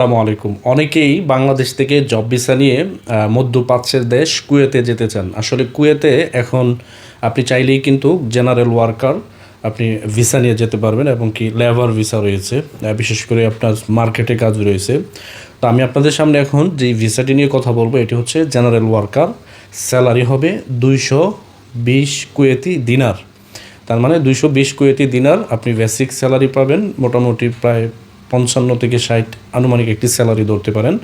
আসসালামু আলাইকুম। অনেকেই বাংলাদেশ থেকে জব ভিসা নিয়ে মধ্যপ্রাচ্যের দেশ কুয়েতে যেতে চান। আসলে কুয়েতে এখন আপনি চাইলেই কিন্তু জেনারেল ওয়ার্কার আপনি ভিসা নিয়ে যেতে পারবেন এবং কি লেবার ভিসা রয়েছে বিশেষ করে আপনার মার্কেটে কাজ রয়েছে। তো আমি আপনাদের সামনে এখন যে ভিসাটি নিয়ে কথা বলব, এটি হচ্ছে জেনারেল ওয়ার্কার। স্যালারি হবে দুইশো বিশ কুয়েতি দিনার। তার মানে দুইশো বিশ কুয়েতি দিনার আপনি বেসিক স্যালারি পাবেন, মোটামুটি প্রায় পঞ্চান্ন থেকে ষাট আনুমানিক একটি স্যালারি ধরতে পারেন।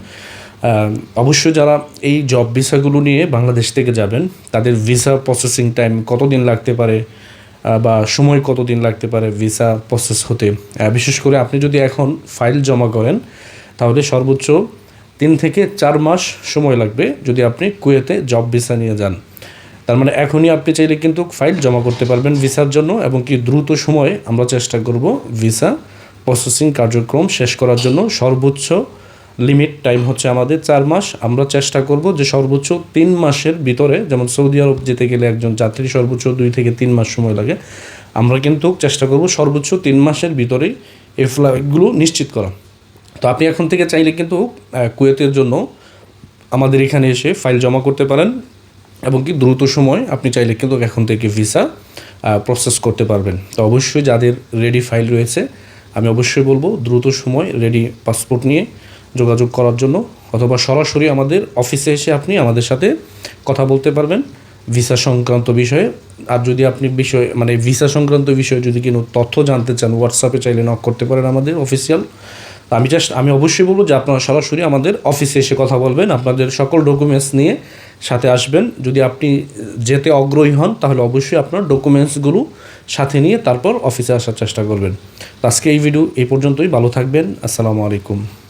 অবশ্যই যারা এই জব ভিসাগুলো নিয়ে বাংলাদেশ থেকে যাবেন, তাদের ভিসা প্রসেসিং টাইম কতদিন লাগতে পারে বা সময় কতদিন লাগতে পারে ভিসা প্রসেস হতে। বিশেষ করে আপনি যদি এখন ফাইল জমা করেন, তাহলে সর্বোচ্চ তিন থেকে চার মাস সময় লাগবে যদি আপনি কুয়েতে জব ভিসা নিয়ে যান। তার মানে এখনই আপনি চাইলে কিন্তু ফাইল জমা করতে পারবেন ভিসার জন্য এবং কি দ্রুত সময়ে আমরা চেষ্টা করব ভিসা প্রসেসিং কার্যক্রম শেষ করার জন্য সর্বোচ্চ লিমিট টাইম হচ্ছে আমাদের চার মাস। আমরা চেষ্টা করব যে সর্বোচ্চ তিন মাসের ভিতরে, যেমন সৌদি আরব যেতে গেলে একজন যাত্রী সর্বোচ্চ দুই থেকে তিন মাস সময় লাগে, আমরা কিন্তু চেষ্টা করব সর্বোচ্চ তিন মাসের ভিতরেই এই ফ্লাইটগুলো নিশ্চিত করা। তো আপনি এখন থেকে চাইলে কিন্তু কুয়েতের জন্য আমাদের এখানে এসে ফাইল জমা করতে পারেন এবং কি দ্রুত সময় আপনি চাইলে কিন্তু এখন থেকে ভিসা প্রসেস করতে পারবেন। তো অবশ্যই যাদের রেডি ফাইল রয়েছে আমি অবশ্যই বলব, দ্রুত সময় রেডি পাসপোর্ট নিয়ে যোগাযোগ করার জন্য অথবা সরাসরি আমাদের অফিসে এসে আপনি আমাদের সাথে কথা বলতে পারবেন ভিসা সংক্রান্ত বিষয়ে। আর যদি আপনি বিষয় মানে ভিসা সংক্রান্ত বিষয়ে যদি কোনো তথ্য জানতে চান হোয়াটসঅ্যাপে চাইলে নক করতে পারেন আমাদের অফিসিয়াল আমি জাস্ট আমি অবশ্যই বলব যে আপনারা সরাসরি আমাদের অফিসে এসে কথা বলবেন, আপনাদের সকল ডকুমেন্টস নিয়ে সাথে আসবেন। যদি আপনি যেতে অগ্রহী হন, তাহলে অবশ্যই আপনার ডকুমেন্টসগুলো সাথে নিয়ে তারপর অফিসে আসার চেষ্টা করবেন। আজকে এই ভিডিও এই পর্যন্তই, ভালো থাকবেন, আসসালামু আলাইকুম।